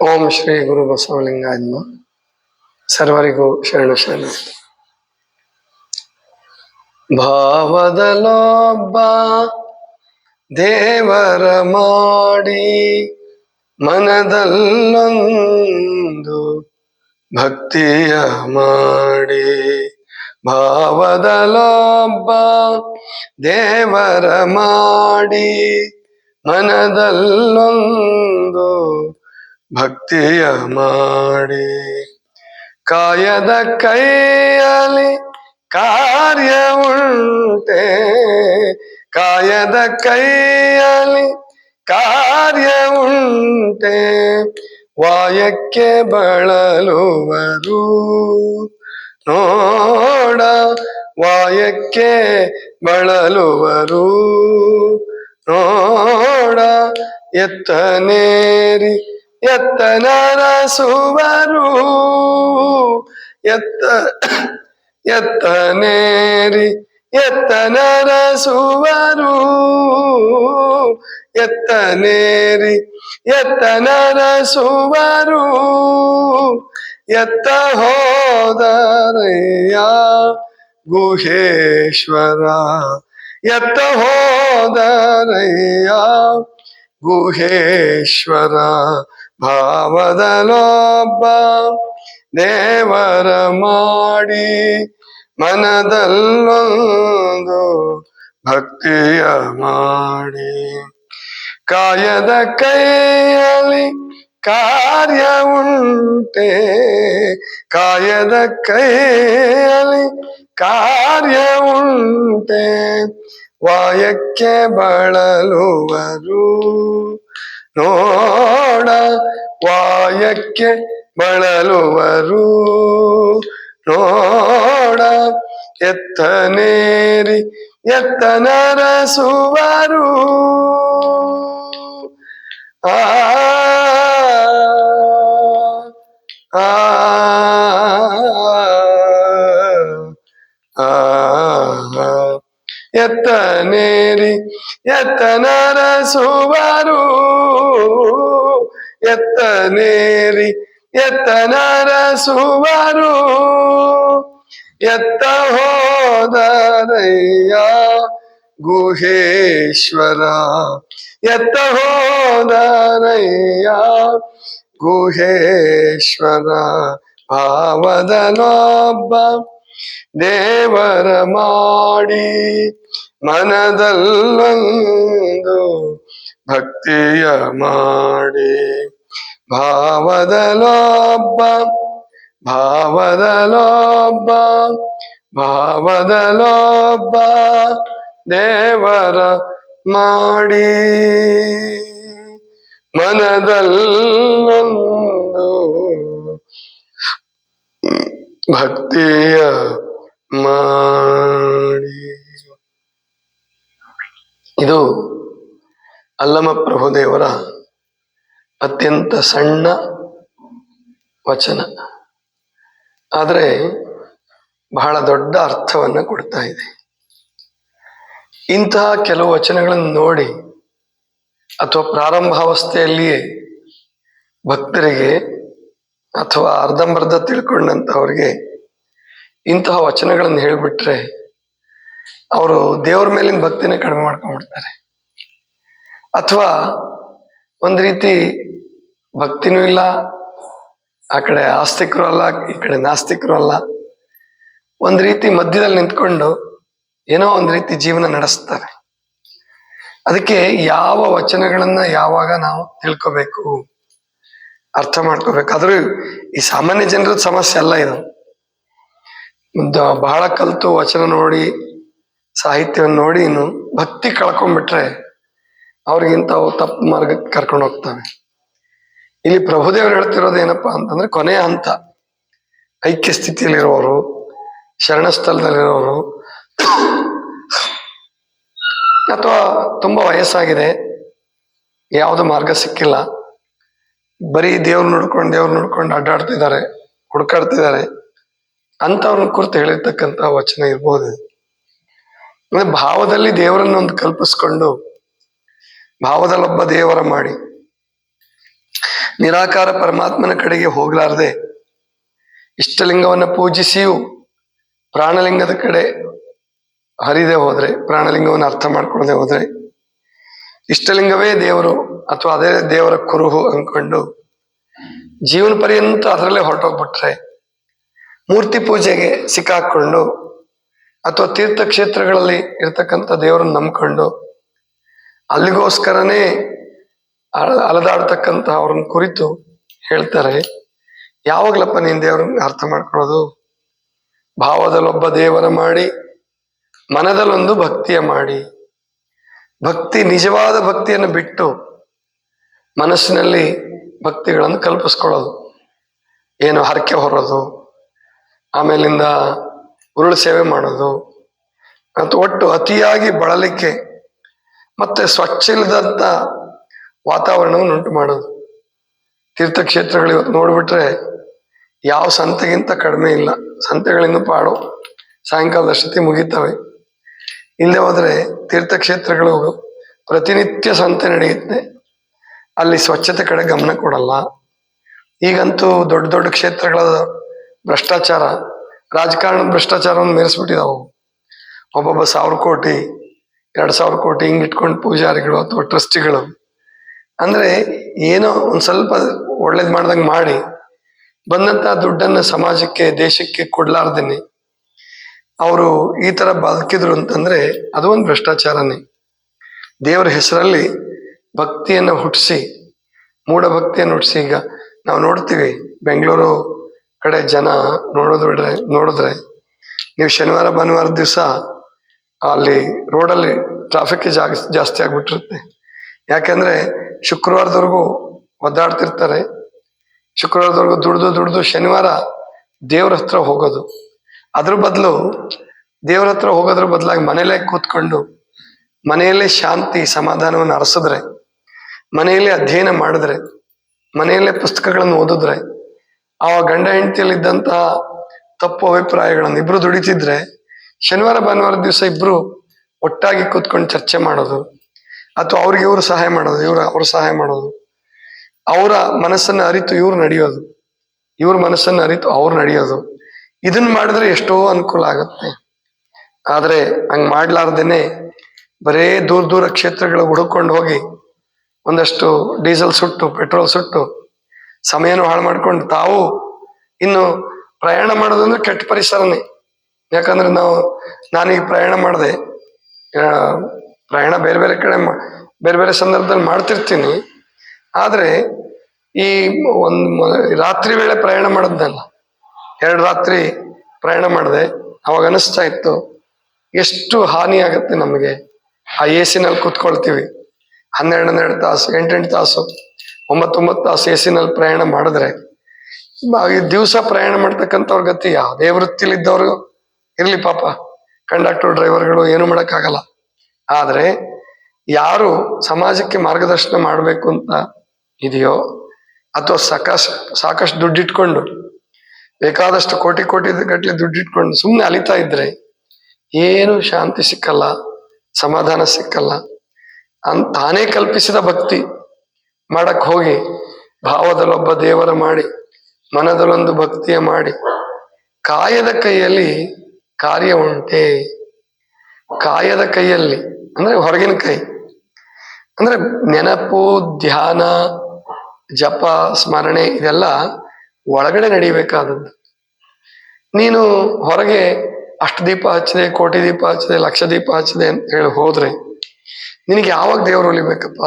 ಓಂ ಶ್ರೀ ಗುರು ಬಸವಲಿಂಗಾಯ ನಮಃ. ಸರ್ವರಿಗೂ ಶರಣ ಶರಣ ಭಾವದಲ್ಲೊಬ್ಬ ದೇವರ ಮಾಡಿ ಮನದಲ್ಲೊಂದು ಭಕ್ತಿಯ ಮಾಡಿ ಭಾವದಲ್ಲೊಬ್ಬ ದೇವರ ಮಾಡಿ ಮನದಲ್ಲೊಂದು ಭಕ್ತಿಯ ಮಾಡಿ. ಕಾಯದ ಕೈಯಲ್ಲಿ ಕಾರ್ಯ ಉಂಟೆ. ಕಾಯದ ಕೈಯಲ್ಲಿ ಕಾರ್ಯ ಉಂಟೆ. ವಾಯಕ್ಕೆ ಬಳಲುವರು ನೋಡ, ವಾಯಕ್ಕೆ ಬಳಲುವರು ನೋಡ ಎತ್ತನೇರಿ ಎತ್ತನರಸುವರು ಎತ್ತ ಎತ್ತನೇರಿ ಎತ್ತನರಸುವರು ಎತ್ತನೇರಿ ಎತ್ತನರಸುವರು ಎತ್ತ ಹೋದರೆಯ ಗುಹೇಶ್ವರ. ಎತ್ತ ಹೋದರೆಯ ಗುಹೇಶ್ವರ. ಭಾವದಲೊಬ್ಬ ದೇವರ ಮಾಡಿ ಮನದಲ್ಲೊಂದು ಭಕ್ತಿಯ ಮಾಡಿ. ಕಾಯದ ಕೈಯಲ್ಲಿ ಕಾರ್ಯ ಉಂಟೆ, ಕಾಯದ ಕೈಯಲ್ಲಿ ಕಾರ್ಯ ಉಂಟೆ, ವಾಯಕ್ಕೆ ಬಳಲುವರು. ನೋಡ ವಾಯಕ್ಕೆ ಬಳಲುವರು. ನೋಡ ಎತ್ತನೇರಿ ಎತ್ತನರಸುವರು ಆ ಆ. ಎತ್ತನೇರಿ ಎತ್ತನರಸುವರು ಎತ್ತನೇರಿ ಎತ್ತನರಸುವರು ಎತ್ತ ಹೋದರಯ್ಯ ಗುಹೇಶ್ವರ ಎತ್ತ ಹೋದರಯ್ಯ ಗುಹೇಶ್ವರ ಭಾವದಲೊಬ್ಬ ದೇವರ ಮಾಡಿ ಮನದಲ್ಲೊಂದು ಭಕ್ತಿಯ ಮಾಡಿ ಭಾವದಲೊಬ್ಬ ಭಾವದಲೊಬ್ಬ ಭಾವದಲೊಬ್ಬ ದೇವರ ಮಾಡಿ ಮನದಲ್ಲೊಂದು ಭಕ್ತಿಯ ಮಾಡಿ ಇದು ಅಲ್ಲಮ ಪ್ರಭುದೇವರ ಅತ್ಯಂತ ಸಣ್ಣ ವಚನ. ಆದರೆ ಬಹಳ ದೊಡ್ಡ ಅರ್ಥವನ್ನು ಕೊಡ್ತಾ ಇದೆ. ಇಂತಹ ಕೆಲವು ವಚನಗಳನ್ನು ನೋಡಿ ಅಥವಾ ಪ್ರಾರಂಭಾವಸ್ಥೆಯಲ್ಲಿಯೇ ಭಕ್ತರಿಗೆ ಅಥವಾ ಅರ್ಧಂಬರ್ಧ ತಿಳ್ಕೊಂಡಂಥವ್ರಿಗೆ ಇಂತಹ ವಚನಗಳನ್ನು ಹೇಳಿಬಿಟ್ರೆ ಅವರು ದೇವ್ರ ಮೇಲಿನ ಭಕ್ತಿನೇ ಕಡಿಮೆ ಮಾಡ್ಕೊಂಡ್ಬಿಡ್ತಾರೆ. ಅಥವಾ ಒಂದು ರೀತಿ ಭಕ್ತಿನೂ ಇಲ್ಲ, ಆ ಕಡೆ ಆಸ್ತಿಕರು ಅಲ್ಲ, ಈ ಕಡೆ ನಾಸ್ತಿಕರು ಅಲ್ಲ. ಒಂದು ರೀತಿ ಮಧ್ಯದಲ್ಲಿ ನಿಂತ್ಕೊಂಡು ಏನೋ ಒಂದು ರೀತಿ ಜೀವನ ನಡೆಸ್ತಾರೆ. ಅದಕ್ಕೆ ಯಾವ ವಚನಗಳನ್ನ ಯಾವಾಗ ನಾವು ತಿಳ್ಕೋಬೇಕು? ಅರ್ಥ ಮಾಡ್ಕೋಬೇಕು. ಆದ್ರೂ ಈ ಸಾಮಾನ್ಯ ಜನರದ ಸಮಸ್ಯೆ ಅಲ್ಲ ಇದು. ಬಹಳ ಕಲ್ತು ವಚನ ನೋಡಿ, ಸಾಹಿತ್ಯವನ್ನು ನೋಡಿ ಇನ್ನು ಭಕ್ತಿ ಕಳ್ಕೊಂಡ್ಬಿಟ್ರೆ ಅವ್ರಿಗಿಂತವು ತಪ್ಪು ಮಾರ್ಗಕ್ಕೆ ಕರ್ಕೊಂಡು ಹೋಗ್ತವೆ. ಇಲ್ಲಿ ಪ್ರಭುದೇವರು ಹೇಳ್ತಿರೋದು ಏನಪ್ಪಾ ಅಂತಂದ್ರೆ ಕೊನೆಯ ಹಂತ. ಐಕ್ಯ ಸ್ಥಿತಿಯಲ್ಲಿರುವವರು ಶರಣ ಸ್ಥಳದಲ್ಲಿರೋರು ಅಥವಾ ತುಂಬಾ ವಯಸ್ಸಾಗಿದೆ, ಯಾವುದು ಮಾರ್ಗ ಸಿಕ್ಕಿಲ್ಲ. ಬರೀ ದೇವ್ರು ನೋಡ್ಕೊಂಡು ದೇವ್ರು ನೋಡ್ಕೊಂಡು ಅಡ್ಡಾಡ್ತಿದ್ದಾರೆ, ಹುಡುಕಾಡ್ತಿದ್ದಾರೆ ಅಂತವ್ರನ್ನ ಕುರಿತು ಹೇಳಿರ್ತಕ್ಕಂಥ ವಚನ ಇರ್ಬೋದು. ಅಂದ್ರೆ ಭಾವದಲ್ಲಿ ದೇವರನ್ನ ಒಂದು ಕಲ್ಪಿಸ್ಕೊಂಡು ಭಾವದಲ್ಲೊಬ್ಬ ದೇವರ ಮಾಡಿ, ನಿರಾಕಾರ ಪರಮಾತ್ಮನ ಕಡೆಗೆ ಹೋಗಲಾರದೆ, ಇಷ್ಟಲಿಂಗವನ್ನು ಪೂಜಿಸಿಯೂ ಪ್ರಾಣಲಿಂಗದ ಕಡೆ ಹರಿದೇ ಹೋದ್ರೆ, ಪ್ರಾಣಲಿಂಗವನ್ನು ಅರ್ಥ ಮಾಡ್ಕೊಳ್ಳದೆ ಹೋದ್ರೆ, ಇಷ್ಟಲಿಂಗವೇ ದೇವರು ಅಥವಾ ಅದೇ ದೇವರ ಕುರುಹು ಅಂದ್ಕೊಂಡು ಜೀವನ ಪರ್ಯಂತ ಅದರಲ್ಲೇ ಹೊರಟೋಗ್ಬಿಟ್ರೆ ಮೂರ್ತಿ ಪೂಜೆಗೆ ಸಿಕ್ಕಾಕೊಂಡು ಅಥವಾ ತೀರ್ಥಕ್ಷೇತ್ರಗಳಲ್ಲಿ ಇರ್ತಕ್ಕಂಥ ದೇವರನ್ನು ನಂಬ್ಕೊಂಡು ಅಲ್ಲಿಗೋಸ್ಕರನೇ ಅಲ ಅಲದಾಡ್ತಕ್ಕಂಥ ಅವ್ರನ್ನ ಕುರಿತು ಹೇಳ್ತಾರೆ, ಯಾವಾಗ್ಲಪ್ಪ ನೀನ್ ದೇವ್ರನ್ನ ಅರ್ಥ ಮಾಡ್ಕೊಳ್ಳೋದು ಭಾವದಲ್ಲೊಬ್ಬ ದೇವರ ಮಾಡಿ, ಮನದಲ್ಲೊಂದು ಭಕ್ತಿಯ ಮಾಡಿ. ಭಕ್ತಿ ನಿಜವಾದ ಭಕ್ತಿಯನ್ನು ಬಿಟ್ಟು ಮನಸ್ಸಿನಲ್ಲಿ ಭಕ್ತಿಗಳನ್ನು ಕಲ್ಪಿಸ್ಕೊಳ್ಳೋದು. ಏನು ಹರಕೆ ಹೊರೋದು, ಆಮೇಲಿಂದ ಉರುಳು ಸೇವೆ ಮಾಡೋದು. ಮತ್ತು ಒಟ್ಟು ಅತಿಯಾಗಿ ಬಳಲಿಕ್ಕೆ ಮತ್ತೆ ಸ್ವಚ್ಛ ಇಲ್ಲದಂಥ ವಾತಾವರಣವನ್ನು ಉಂಟು ಮಾಡೋದು. ತೀರ್ಥಕ್ಷೇತ್ರಗಳು ಇವತ್ತು ನೋಡ್ಬಿಟ್ರೆ ಯಾವ ಸಂತೆಗಿಂತ ಕಡಿಮೆ ಇಲ್ಲ. ಸಂತೆಗಳಿಂದ ಪಾಡು ಸಾಯಂಕಾಲದಷ್ಟೊತ್ತಿ ಮುಗಿತವೆ. ಇಲ್ಲದೆ ಹೋದರೆ ತೀರ್ಥಕ್ಷೇತ್ರಗಳು ಪ್ರತಿನಿತ್ಯ ಸಂತೆ ನಡೆಯುತ್ತೆ. ಅಲ್ಲಿ ಸ್ವಚ್ಛತೆ ಕಡೆ ಗಮನ ಕೊಡಲ್ಲ. ಈಗಂತೂ ದೊಡ್ಡ ದೊಡ್ಡ ಕ್ಷೇತ್ರಗಳ ಭ್ರಷ್ಟಾಚಾರ, ರಾಜಕಾರಣದ ಭ್ರಷ್ಟಾಚಾರವನ್ನು ಮೀರಿಸ್ಬಿಟ್ಟಿದಾವು ಒಬ್ಬೊಬ್ಬ ಸಾವಿರ ಕೋಟಿ, ಎರಡು ಸಾವಿರ ಕೋಟಿ ಹಿಂಗ್ ಇಟ್ಕೊಂಡು ಪೂಜಾರಿಗಳು ಅಥವಾ ಟ್ರಸ್ಟಿಗಳು. ಅಂದ್ರೆ ಏನೋ ಒಂದು ಸ್ವಲ್ಪ ಒಳ್ಳೇದು ಮಾಡ್ದಂಗೆ ಮಾಡಿ, ಬಂದಂತ ದುಡ್ಡನ್ನ ಸಮಾಜಕ್ಕೆ, ದೇಶಕ್ಕೆ ಕೊಡ್ಲಾರ್ದೇನೆ. ಅವರು ಈ ಥರ ಬದುಕಿದ್ರು ಅಂತಂದ್ರೆ ಅದು ಒಂದು ಭ್ರಷ್ಟಾಚಾರನೇ. ದೇವರ ಹೆಸರಲ್ಲಿ ಭಕ್ತಿಯನ್ನ ಹುಟ್ಟಿಸಿ ಮೂಢ ಭಕ್ತಿಯನ್ನು ಹುಟ್ಟಿಸಿ ಈಗ ನಾವು ನೋಡ್ತೀವಿ, ಬೆಂಗಳೂರು ಕಡೆ ಜನ ನೋಡೋದ್ರೆ ನೋಡಿದ್ರೆ ನೀವು ಶನಿವಾರ, ಭಾನುವಾರ ದಿವಸ ಅಲ್ಲಿ ರೋಡಲ್ಲಿ ಟ್ರಾಫಿಕ್ ಜಾಗ ಜಾಸ್ತಿ ಆಗ್ಬಿಟ್ಟಿರುತ್ತೆ. ಯಾಕಂದ್ರೆ ಶುಕ್ರವಾರದವರೆಗೂ ಒದ್ದಾಡ್ತಿರ್ತಾರೆ. ಶುಕ್ರವಾರದವರೆಗೂ ದುಡ್ದು ದುಡ್ದು ಶನಿವಾರ ದೇವ್ರ ಹತ್ರ ಹೋಗೋದು. ಅದ್ರ ಬದಲು ದೇವ್ರ ಹತ್ರ ಹೋಗೋದ್ರ ಬದಲಾಗಿ ಮನೇಲೇ ಕೂತ್ಕೊಂಡು ಮನೆಯಲ್ಲೇ ಶಾಂತಿ, ಸಮಾಧಾನವನ್ನು ಅರಸಿದ್ರೆ ಮನೆಯಲ್ಲೇ ಅಧ್ಯಯನ ಮಾಡಿದ್ರೆ, ಮನೆಯಲ್ಲೇ ಪುಸ್ತಕಗಳನ್ನು ಓದಿದ್ರೆ, ಆ ಗಂಡ ಹೆಂಡತಿಯಲ್ಲಿದ್ದಂತಹ ತಪ್ಪು ಅಭಿಪ್ರಾಯಗಳನ್ನು ಇಬ್ರು ದುಡಿತಿದ್ರೆ, ಶನಿವಾರ, ಭಾನುವಾರ ದಿವಸ ಇಬ್ರು ಒಟ್ಟಾಗಿ ಕೂತ್ಕೊಂಡು ಚರ್ಚೆ ಮಾಡೋದು, ಅಥವಾ ಅವ್ರಿಗೆ ಇವ್ರು ಸಹಾಯ ಮಾಡೋದು, ಇವ್ರು ಅವ್ರು ಸಹಾಯ ಮಾಡೋದು, ಅವರ ಮನಸ್ಸನ್ನ ಅರಿತು ಇವ್ರು ನಡೆಯೋದು, ಇವ್ರ ಮನಸ್ಸನ್ನ ಅರಿತು ಅವ್ರು ನಡೆಯೋದು ಇದನ್ನ ಮಾಡಿದ್ರೆ ಎಷ್ಟೋ ಅನುಕೂಲ ಆಗುತ್ತೆ. ಆದರೆ ಹಂಗ್ ಮಾಡ್ಲಾರ್ದೇನೆ ಬರೇ ದೂರ ದೂರ ಕ್ಷೇತ್ರಗಳು ಹುಡುಕೊಂಡು ಹೋಗಿ ಒಂದಷ್ಟು ಡೀಸೆಲ್ ಸುಟ್ಟು, ಪೆಟ್ರೋಲ್ ಸುಟ್ಟು ಸಮಯನೂ ಹಾಳು ಮಾಡ್ಕೊಂಡು ತಾವು ಇನ್ನು ಪ್ರಯಾಣ ಮಾಡೋದಂದ್ರೆ ಕೆಟ್ಟ ಪರಿಸರನೇ. ಯಾಕಂದ್ರೆ ನಾವು, ನಾನೀಗ ಪ್ರಯಾಣ ಮಾಡಿದೆ. ಪ್ರಯಾಣ ಬೇರೆ ಬೇರೆ ಕಡೆ ಬೇರೆ ಬೇರೆ ಸಂದರ್ಭದಲ್ಲಿ ಮಾಡ್ತಿರ್ತೀನಿ. ಆದರೆ ಈ ಒಂದು ರಾತ್ರಿ ವೇಳೆ ಪ್ರಯಾಣ ಮಾಡೋದನ್ನಲ್ಲ ಎರಡು ರಾತ್ರಿ ಪ್ರಯಾಣ ಮಾಡಿದೆ, ಅವಾಗ ಅನಿಸ್ತಾ ಇತ್ತು, ಎಷ್ಟು ಹಾನಿ ಆಗುತ್ತೆ ನಮಗೆ ಆ ಎ ಸಿನಲ್ಲಿ ಕೂತ್ಕೊಳ್ತೀವಿ. ಹನ್ನೆರಡು ಹನ್ನೆರಡು ತಾಸು, ಎಂಟೆಂಟು ತಾಸು, ಒಂಬತ್ತೊಂಬತ್ತು ತಾಸು ಎ ಸಿನಲ್ಲಿ ಪ್ರಯಾಣ ಮಾಡಿದ್ರೆ ದಿವಸ ಪ್ರಯಾಣ ಮಾಡ್ತಕ್ಕಂಥವ್ರ ಗತಿ ಯಾವುದೇ ವೃತ್ತಿಲಿದ್ದವರು ಇರಲಿ ಪಾಪ. ಕಂಡಕ್ಟರ್, ಡ್ರೈವರ್ಗಳು ಏನು ಮಾಡೋಕ್ಕಾಗಲ್ಲ. ಆದರೆ ಯಾರು ಸಮಾಜಕ್ಕೆ ಮಾರ್ಗದರ್ಶನ ಮಾಡಬೇಕು ಅಂತ ಇದೆಯೋ, ಅಥವಾ ಸಾಕಷ್ಟು ಸಾಕಷ್ಟು ದುಡ್ಡಿಟ್ಕೊಂಡು, ಬೇಕಾದಷ್ಟು ಕೋಟಿ ಕೋಟಿ ಗಟ್ಟಲೆ ದುಡ್ಡಿಟ್ಕೊಂಡು ಸುಮ್ಮನೆ ಅಲಿತಾ ಇದ್ರೆ, ಏನು ಶಾಂತಿ ಸಿಕ್ಕಲ್ಲ, ಸಮಾಧಾನ ಸಿಕ್ಕಲ್ಲ. ತಾನೇ ಕಲ್ಪಿಸಿದ ಭಕ್ತಿ. ಮಾಡಕ್ ಹೋಗಿ ಭಾವದಲ್ಲೊಬ್ಬ ದೇವರ ಮಾಡಿ, ಮನದಲ್ಲೊಂದು ಭಕ್ತಿಯ ಮಾಡಿ, ಕಾಯದ ಕೈಯಲ್ಲಿ ಕಾರ್ಯ ಉಂಟೆ. ಕಾಯದ ಕೈಯಲ್ಲಿ, ಅಂದ್ರೆ ಹೊರಗಿನ ಕೈ. ಅಂದ್ರೆ ನೆನಪು, ಧ್ಯಾನ, ಜಪ, ಸ್ಮರಣೆ ಇದೆಲ್ಲ ಒಳಗಡೆ ನಡಿಬೇಕಾದದ್ದು. ನೀನು ಹೊರಗೆ ಅಷ್ಟು ದೀಪ ಹಚ್ಚಿದೆ, ಕೋಟಿ ದೀಪ ಹಚ್ಚಿದೆ, ಲಕ್ಷ ದೀಪ ಹಚ್ಚಿದೆ ಅಂತ ಹೇಳಿ ಹೋದ್ರೆ ನಿನಗೆ ಯಾವಾಗ ದೇವರು ಹೊಲಿಬೇಕಪ್ಪ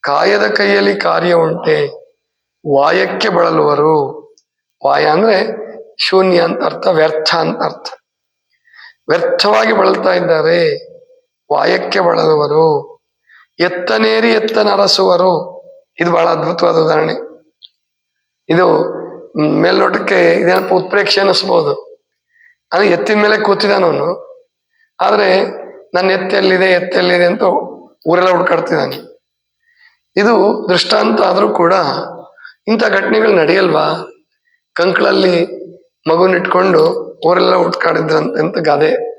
ಕಾಯದ ಕೈಯಲ್ಲಿ ಕಾರ್ಯ ಉಂಟೆ, ವಾಯಕ್ಕೆ ಬಳಲುವರು. ವಾಯ ಅಂದ್ರೆ ಶೂನ್ಯ ಅಂತ ಅರ್ಥ, ವ್ಯರ್ಥ ಅಂತ ಅರ್ಥ. ವ್ಯರ್ಥವಾಗಿ ಬಳಲ್ತಾ ಇದ್ದಾರೆ, ವಾಯಕ್ಕೆ ಬಳಲುವರು. ಎತ್ತನೇರಿ ಎತ್ತ ನರಸುವರು. ಇದು ಬಹಳ ಅದ್ಭುತವಾದ ಉದಾಹರಣೆ. ಇದು ಮೇಲ್ನೋಟಕ್ಕೆ ಇದೇನಪ್ಪ ಉತ್ಪ್ರೇಕ್ಷೆ ಅನ್ನಿಸ್ಬೋದು ಅಂದ್ರೆ ಎತ್ತಿನ ಮೇಲೆ ಕೂತಿದ್ದಾನವನು. ಆದ್ರೆ ನನ್ನ ಎತ್ತೆಲ್ಲಿದೆ ಎತ್ತೆಲ್ಲಿದೆ ಅಂತ ಊರೆಲ್ಲ ಹುಡ್ಕಾಡ್ತಿದ್ದಾನೆ. ಇದು ದೃಷ್ಟಾಂತ ಆದರೂ ಕೂಡ ಇಂಥ ಘಟನೆಗಳು ನಡೆಯಲ್ವಾ? ಕಂಕಳಲ್ಲಿ ಮಗುನಿಟ್ಕೊಂಡು ಊರೆಲ್ಲ ಹುಡ್ಕಾಡಿದ್ರಂತ ಗಾದೆ?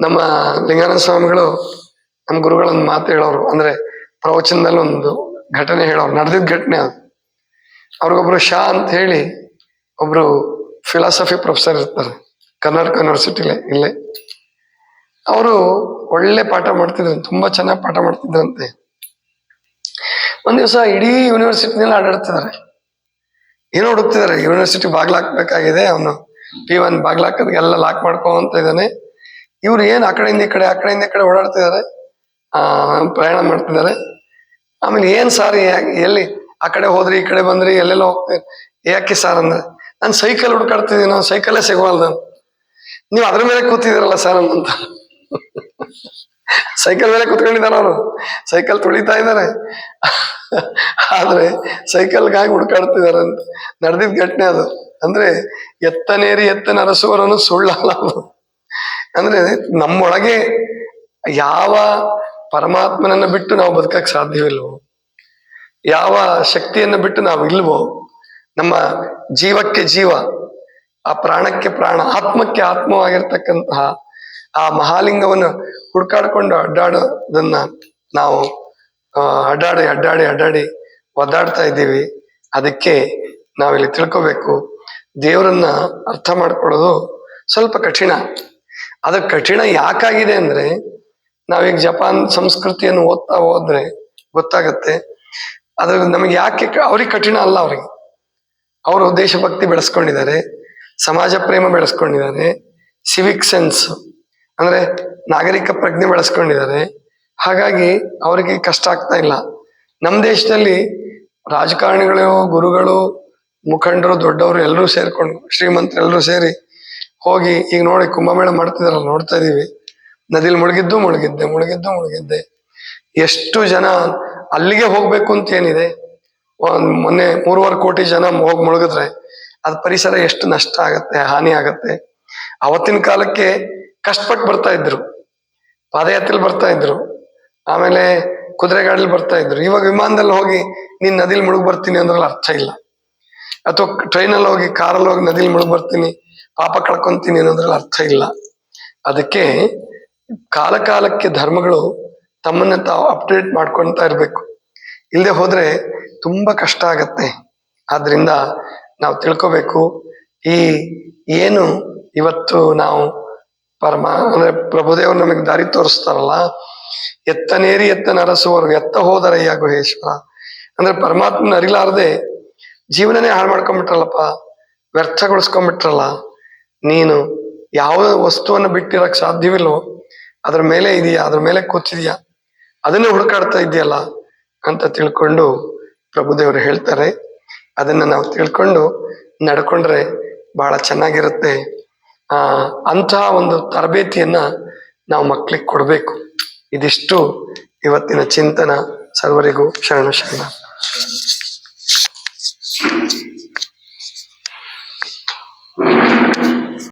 ನಮ್ಮ ಲಿಂಗಾನಂದ ಸ್ವಾಮಿಗಳು ನಮ್ಮ ಗುರುಗಳೊಂದು ಮಾತು ಹೇಳೋರು. ಅಂದ್ರೆ ಪ್ರವಚನದಲ್ಲಿ ಒಂದು ಘಟನೆ ಹೇಳೋರು. ನಡೆದಿದ್ದ ಘಟನೆ ಅದು. ಅವ್ರಿಗೊಬ್ರು ಶಾ ಅಂತ ಹೇಳಿ ಒಬ್ರು ಫಿಲಾಸಫಿ ಪ್ರೊಫೆಸರ್ ಇರ್ತಾರೆ. ಕರ್ನಾಟಕ ಯೂನಿವರ್ಸಿಟಿಲೇ ಇಲ್ಲೇ. ಅವರು ಒಳ್ಳೆ ಪಾಠ ಮಾಡ್ತಿದ್ರು, ತುಂಬಾ ಚೆನ್ನಾಗಿ ಪಾಠ ಮಾಡ್ತಿದ್ರಂತೆ. ಒಂದ್ ದಿವಸ ಇಡೀ ಯೂನಿವರ್ಸಿಟಿನಲ್ಲಿ ಆಡಾಡ್ತಿದ್ದಾರೆ ಏನೋ ಹುಡುಕ್ತಿದ್ದಾರೆ ಯೂನಿವರ್ಸಿಟಿ ಬಾಗ್ಲಾಕ್ಬೇಕಾಗಿದೆ ಅವನು. ಪಿ ಒನ್ ಬಾಗ್ಲಾಕದ ಎಲ್ಲ ಲಾಕ್ ಮಾಡ್ಕೊಂತ ಇದ್ದಾನೆ. ಇವ್ರು ಏನ್ ಆ ಕಡೆಯಿಂದ ಈ ಕಡೆ, ಆ ಕಡೆಯಿಂದ ಈ ಕಡೆ ಓಡಾಡ್ತಿದ್ದಾರೆ, ಆ, ಪ್ರಯಾಣ ಮಾಡ್ತಿದ್ದಾರೆ. ಆಮೇಲೆ ಏನ್ ಸಾರಿ ಎಲ್ಲಿ ಆ ಕಡೆ ಹೋದ್ರಿ, ಈ ಕಡೆ ಬಂದ್ರಿ, ಎಲ್ಲೆಲ್ಲ ಹೋಗ್ತೀರಿ, ಯಾಕೆ ಸಾರ್ ಅಂದ್ರೆ, ನಾನು ಸೈಕಲ್ ಹುಡ್ಕಾಡ್ತಿದ್ದೀನಿ ಸೈಕಲ್ಲೇ ಸಿಗವಲ್ದು. ನೀವು ಅದ್ರ ಮೇಲೆ ಕೂತಿದ್ದೀರಲ್ಲ ಸರ್ ಅಂತ. ಸೈಕಲ್ ಮೇಲೆ ಕುತ್ಕೊಂಡಿದ್ದಾನ ಅವರು ಸೈಕಲ್ ತುಳಿತಾ ಇದ್ದಾರೆ ಆದ್ರೆ ಸೈಕಲ್ಗಾಗಿ ಹುಡುಕಾಡ್ತಿದಾರೆ ಅಂತ. ನಡೆದಿದ್ ಘಟನೆ ಅದು. ಅಂದ್ರೆ ಎತ್ತನೇರಿ ಎತ್ತ ನರಸುವರನು ಸುಳ್ಳಲ್ಲ ಅದು. ಅಂದ್ರೆ ನಮ್ಮೊಳಗೆ ಯಾವ ಪರಮಾತ್ಮನನ್ನ ಬಿಟ್ಟು ನಾವು ಬದುಕಕ್ ಸಾಧ್ಯವಿಲ್ವೋ, ಯಾವ ಶಕ್ತಿಯನ್ನ ಬಿಟ್ಟು ನಾವು ಇಲ್ವೋ, ನಮ್ಮ ಜೀವಕ್ಕೆ ಜೀವ, ಆ ಪ್ರಾಣಕ್ಕೆ ಪ್ರಾಣ, ಆತ್ಮಕ್ಕೆ ಆತ್ಮವಾಗಿರ್ತಕ್ಕಂತಹ ಆ ಮಹಾಲಿಂಗವನ್ನು ಹುಡ್ಕಾಡ್ಕೊಂಡು ಅಡ್ಡಾಡೋದನ್ನ ನಾವು ಅಡ್ಡಾಡಿ ಅಡ್ಡಾಡಿ ಅಡ್ಡಾಡಿ ಒದ್ದಾಡ್ತಾ ಇದ್ದೀವಿ. ಅದಕ್ಕೆ ನಾವಿಲ್ಲಿ ತಿಳ್ಕೋಬೇಕು. ದೇವರನ್ನ ಅರ್ಥ ಮಾಡ್ಕೊಳ್ಳೋದು ಸ್ವಲ್ಪ ಕಠಿಣ. ಅದು ಕಠಿಣ ಯಾಕಾಗಿದೆ ಅಂದ್ರೆ, ನಾವೀಗ ಜಪಾನ್ ಸಂಸ್ಕೃತಿಯನ್ನು ಓದ್ತಾ ಹೋದ್ರೆ ಗೊತ್ತಾಗತ್ತೆ. ಅದು ನಮಗೆ ಯಾಕೆ ಅವ್ರಿಗೆ ಕಠಿಣ ಅಲ್ಲ ಅವ್ರಿಗೆ. ಅವರು ದೇಶಭಕ್ತಿ ಬೆಳೆಸ್ಕೊಂಡಿದ್ದಾರೆ ಸಮಾಜ ಪ್ರೇಮ ಬೆಳೆಸ್ಕೊಂಡಿದ್ದಾರೆ ಸಿವಿಕ್ ಸೆನ್ಸ್ ಅಂದ್ರೆ ನಾಗರಿಕ ಪ್ರಜ್ಞೆ ಬೆಳೆಸ್ಕೊಂಡಿದ್ದಾರೆ. ಹಾಗಾಗಿ ಅವರಿಗೆ ಕಷ್ಟ ಆಗ್ತಾ ಇಲ್ಲ. ನಮ್ಮ ದೇಶದಲ್ಲಿ ರಾಜಕಾರಣಿಗಳು, ಗುರುಗಳು, ಮುಖಂಡರು, ದೊಡ್ಡವರು ಎಲ್ಲರೂ ಸೇರ್ಕೊಂಡು, ಶ್ರೀಮಂತರು ಎಲ್ಲರೂ ಸೇರಿ ಹೋಗಿ ಈಗ ನೋಡಿ ಕುಂಭಮೇಳ ಮಾಡ್ತಿದಾರಲ್ಲ, ನೋಡ್ತಾ ಇದೀವಿ. ನದಿಲಿ ಮುಳುಗಿದ್ದು ಮುಳುಗಿದ್ದೆ ಮುಳುಗಿದ್ದು ಮುಳುಗಿದ್ದೆ. ಎಷ್ಟು ಜನ ಅಲ್ಲಿಗೆ ಹೋಗ್ಬೇಕು ಅಂತ ಏನಿದೆ? ಮೊನ್ನೆ ಮೂರುವರೆ ಕೋಟಿ ಜನ ಹೋಗಿ ಮುಳುಗಿದ್ರೆ ಅದ್ ಪರಿಸರ ಎಷ್ಟು ನಷ್ಟ ಆಗತ್ತೆ, ಹಾನಿ ಆಗತ್ತೆ? ಅವತ್ತಿನ ಕಾಲಕ್ಕೆ ಕಷ್ಟಪಟ್ಟು ಬರ್ತಾ ಇದ್ರು. ಪಾದಯಾತ್ರೆಲಿ ಬರ್ತಾ ಇದ್ರು. ಆಮೇಲೆ ಕುದುರೆ ಗಾಡಿಲಿ ಬರ್ತಾ ಇದ್ರು. ಇವಾಗ ವಿಮಾನದಲ್ಲಿ ಹೋಗಿ ನೀನ್ ನದಿಲಿ ಮುಳುಗ್ ಬರ್ತೀನಿ ಅಂದ್ರಲ್ಲಿ ಅರ್ಥ ಇಲ್ಲ. ಅಥವಾ ಟ್ರೈನಲ್ಲಿ ಹೋಗಿ ಕಾರಲ್ಲಿ ಹೋಗಿ ನದಿಲಿ ಮುಳುಗ್ ಬರ್ತೀನಿ, ಪಾಪ ಕಳ್ಕೊಂತೀನಿ ಅನ್ನೋದ್ರಲ್ಲಿ ಅರ್ಥ ಇಲ್ಲ. ಅದಕ್ಕೆ ಕಾಲ ಕಾಲಕ್ಕೆ ಧರ್ಮಗಳು ತಮ್ಮನ್ನ ತಾವು ಅಪ್ಡೇಟ್ ಮಾಡ್ಕೊಂತ ಇರಬೇಕು. ಇಲ್ಲದೆ ಹೋದ್ರೆ ತುಂಬಾ ಕಷ್ಟ ಆಗತ್ತೆ. ಆದ್ರಿಂದ ನಾವು ತಿಳ್ಕೊಬೇಕು. ಈ ಏನು ಇವತ್ತು ನಾವು ಪರಮ, ಅಂದ್ರೆ ಪ್ರಭುದೇವರು ನಮಗೆ ದಾರಿ ತೋರಿಸ್ತಾರಲ್ಲ ಎತ್ತನೇರಿ ಎತ್ತ ನರಸುವರು, ಎತ್ತ ಹೋದರಯ್ಯ ಗುಹೇಶ್ವರ. ಅಂದ್ರೆ ಪರಮಾತ್ಮನ ಅರಿಲಾರದೆ ಜೀವನನೇ ಹಾಳು ಮಾಡ್ಕೊಂಡ್ಬಿಟ್ರಲ್ಲಪ್ಪ, ವ್ಯರ್ಥಗೊಳಿಸ್ಕೊಂಡ್ಬಿಟ್ರಲ್ಲ, ನೀನು ಯಾವ ವಸ್ತುವನ್ನು ಬಿಟ್ಟಿರಕ್ ಸಾಧ್ಯವಿಲ್ವೋ ಅದ್ರ ಮೇಲೆ ಇದೆಯಾ, ಅದ್ರ ಮೇಲೆ ಕೂತಿದ್ಯಾ, ಅದನ್ನೇ ಹುಡುಕಾಡ್ತಾ ಇದೆಯಲ್ಲ ಅಂತ ತಿಳ್ಕೊಂಡು ಪ್ರಭುದೇವರು ಹೇಳ್ತಾರೆ. ಅದನ್ನ ನಾವು ತಿಳ್ಕೊಂಡು ನಡ್ಕೊಂಡ್ರೆ ಬಹಳ ಚೆನ್ನಾಗಿರುತ್ತೆ. ಅಂತಹ ಒಂದು ತರಬೇತಿಯನ್ನ ನಾವು ಮಕ್ಕಳಿಗೆ ಕೊಡಬೇಕು. ಇದಿಷ್ಟು ಇವತ್ತಿನ ಚಿಂತನ. ಸರ್ವರಿಗೂ ಶರಣ ಶರಣ.